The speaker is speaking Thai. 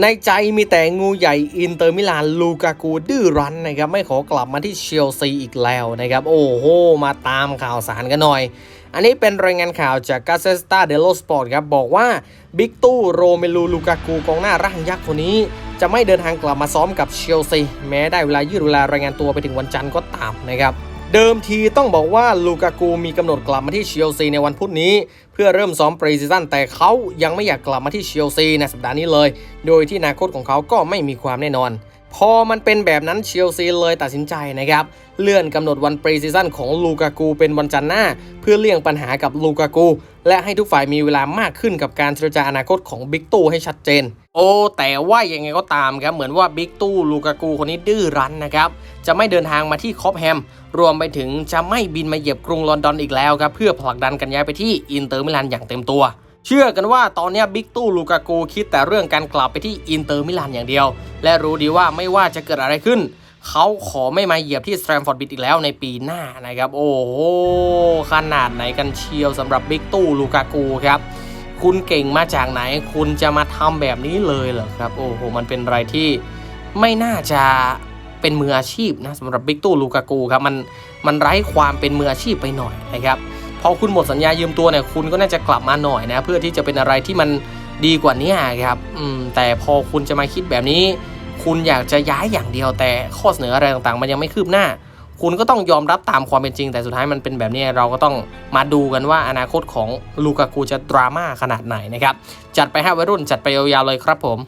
ในใจมีแต่งูใหญ่อินเตอร์มิลานลูกากูดื้อรั้นนะครับ ไม่ขอกลับมาที่เชลซีอีกแล้วนะครับ โอ้โห มาตามข่าวสารกันหน่อย อันนี้เป็นรายงานข่าวจากกาเซสตาเดโลสปอร์ตครับ บอกว่าบิ๊กตู้โรเมลูลูกากูกองหน้าร่างยักษ์คนนี้ จะไม่เดินทางกลับมาซ้อมกับเชลซีแม้ได้เวลายืดเวลารายงานตัวไปถึงวันจันทร์ก็ตามนะครับ เดิมทีต้องบอกว่าลูกากูมีกำหนดกลับมาที่เชลซีในวันพุธนี้ เพื่อเริ่มซ้อมปรีซีซั่นแต่เขายังไม่อยากกลับมาที่เชลซีในสัปดาห์นี้เลย โดยที่อนาคตของเขาก็ไม่มีความแน่นอน พอมันเป็นแบบนั้นเชลซีเลยตัดสินใจนะครับ เลื่อนกำหนดวันปรีซีซั่นของลูกากูเป็นวันจันทร์หน้า เพื่อเลี่ยงปัญหากับลูกากู และให้ทุกฝ่ายมีเวลามากขึ้นกับการเจรจาอนาคตของบิ๊กตู้ให้ชัดเจน โอ้แต่ว่ายังไงก็ตามครับเหมือนว่าบิ๊กตู้ลูกากูคนนี้ดื้อรั้นนะครับจะไม่เดินทางมาที่คอปแฮมรวมไปถึงจะไม่บินมาเหยียบกรุงลอนดอนอีกแล้วครับเพื่อผลักดันกันย้ายไปที่อินเตอร์มิลานอย่างเต็มตัว เชื่อกันว่าตอนนี้บิ๊กตู้ลูกากูคิดแต่เรื่องการกลับไปที่อินเตอร์มิลานอย่างเดียว และรู้ดีว่าไม่ว่าจะเกิดอะไรขึ้นเขาขอไม่มาเหยียบที่สแตรมฟอร์ดบิดอีกแล้วในปีหน้านะครับ โอ้โหขนาดไหนกันเชียวสำหรับบิ๊กตู้ลูกากูครับ คุณเก่งมาจากไหน คุณจะมาทำแบบนี้เลยเหรอครับ โอ้โห มันเป็นอะไรที่ไม่น่าจะเป็นมืออาชีพนะสำหรับบิ๊กตู้ลูกากูครับมันมันไร้ความเป็นมืออาชีพไปหน่อยนะครับพอคุณหมดสัญญายืมตัวเนี่ยคุณก็น่าจะกลับมาหน่อยนะ เพื่อที่จะเป็นอะไรที่มันดีกว่านี้ครับอืมแต่พอคุณจะมาคิดแบบนี้ คุณอยากจะย้ายอย่างเดียวแต่ข้อเสนออะไรต่างๆ มันยังไม่คืบหน้า คุณก็ต้องยอมรับตามความเป็นจริง แต่สุดท้ายมันเป็นแบบนี้เราก็ต้องมาดูกันว่าอนาคตของลูกากูจะดราม่าขนาดไหนนะครับ จัดไปให้วัยรุ่นจัดไปยาวๆเลยครับผม